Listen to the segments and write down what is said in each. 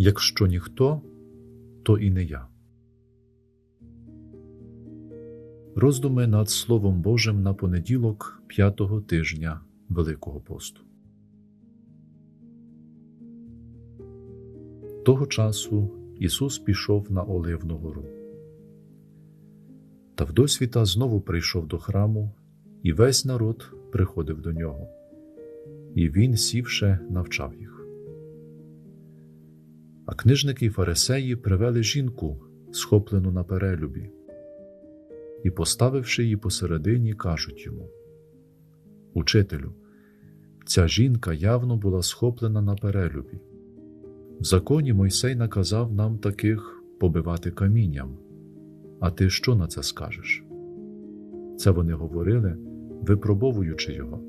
Якщо ніхто, то і не я. Роздуми над Словом Божим на понеділок п'ятого тижня Великого посту. Того часу Ісус пішов на Оливну гору. Та вдосвіта знову прийшов до храму, і весь народ приходив до нього, і він, сівше, навчав їх. А книжники й фарисеї привели жінку, схоплену на перелюбі, і, поставивши її посередині, кажуть йому: Учителю, ця жінка явно була схоплена на перелюбі. В законі Мойсей наказав нам таких побивати камінням. А ти що на це скажеш? Це вони говорили, випробовуючи його,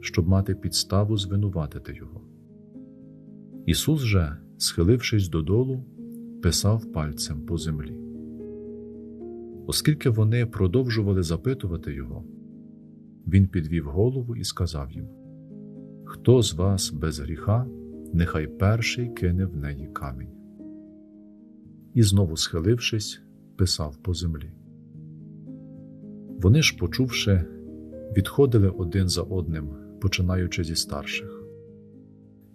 щоб мати підставу звинуватити його. Ісус же, схилившись додолу, писав пальцем по землі. Оскільки вони продовжували запитувати його, він підвів голову і сказав їм: Хто з вас без гріха, нехай перший кине в неї камінь. І знову схилившись, писав по землі. Вони ж, почувши, відходили один за одним, починаючи зі старших.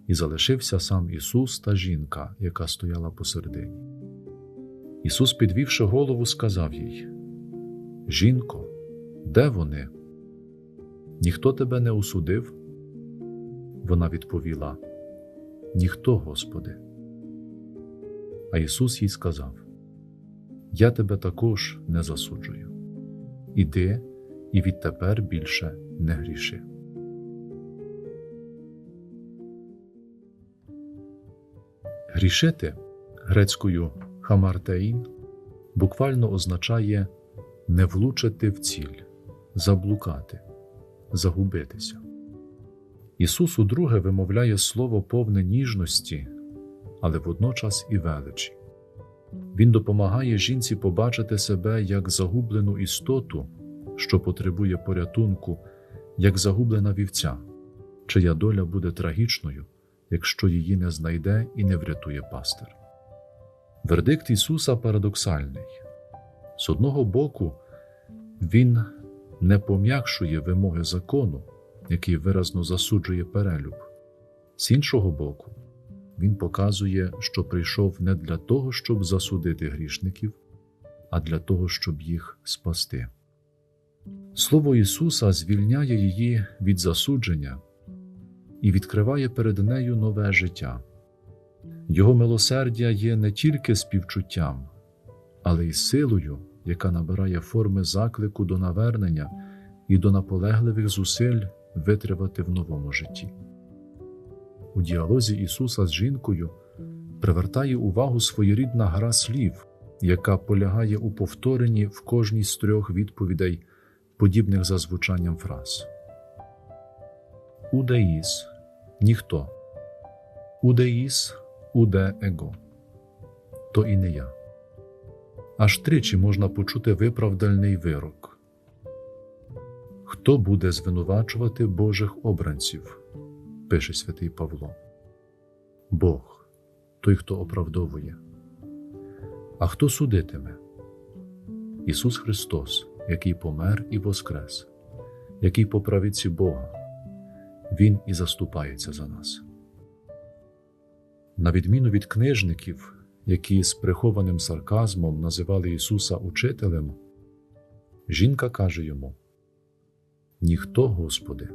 І залишився сам Ісус та жінка, яка стояла посередині. Ісус, підвівши голову, сказав їй: Жінко, де вони? Ніхто тебе не осудив? Вона відповіла: Ніхто, Господи. А Ісус їй сказав: Я тебе також не засуджую. Іди і відтепер більше не гріши. Грішити грецькою хамартеїн буквально означає не влучити в ціль, заблукати, загубитися. Ісус удруге вимовляє слово повне ніжності, але водночас і величі. Він допомагає жінці побачити себе як загублену істоту, що потребує порятунку, як загублена вівця, чия доля буде трагічною, якщо її не знайде і не врятує пастир. Вердикт Ісуса парадоксальний з одного боку, Він не пом'якшує вимоги закону, який виразно засуджує перелюб, з іншого боку, він показує, що прийшов не для того, щоб засудити грішників, а для того, щоб їх спасти. Слово Ісуса звільняє її від засудження і відкриває перед нею нове життя. Його милосердя є не тільки співчуттям, але й силою, яка набирає форми заклику до навернення і до наполегливих зусиль витривати в новому житті. У діалозі Ісуса з жінкою привертає увагу своєрідна гра слів, яка полягає у повторенні в кожній з трьох відповідей, подібних за звучанням фраз. Удеїс ніхто. Удеїс уде его. То і не я. Аж тричі можна почути виправдальний вирок. Хто буде звинувачувати Божих обранців? пише святий Павло. Бог той, хто оправдовує. А хто судитиме? Ісус Христос, який помер і воскрес, який по правиці Бога, Він і заступається за нас. На відміну від книжників, які з прихованим сарказмом називали Ісуса Учителем, жінка каже йому: Ніхто, Господи.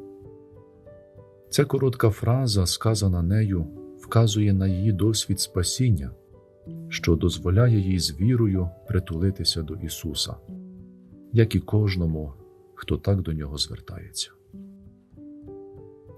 Ця коротка фраза, сказана нею, вказує на її досвід спасіння, що дозволяє їй з вірою притулитися до Ісуса, як і кожному, хто так до нього звертається.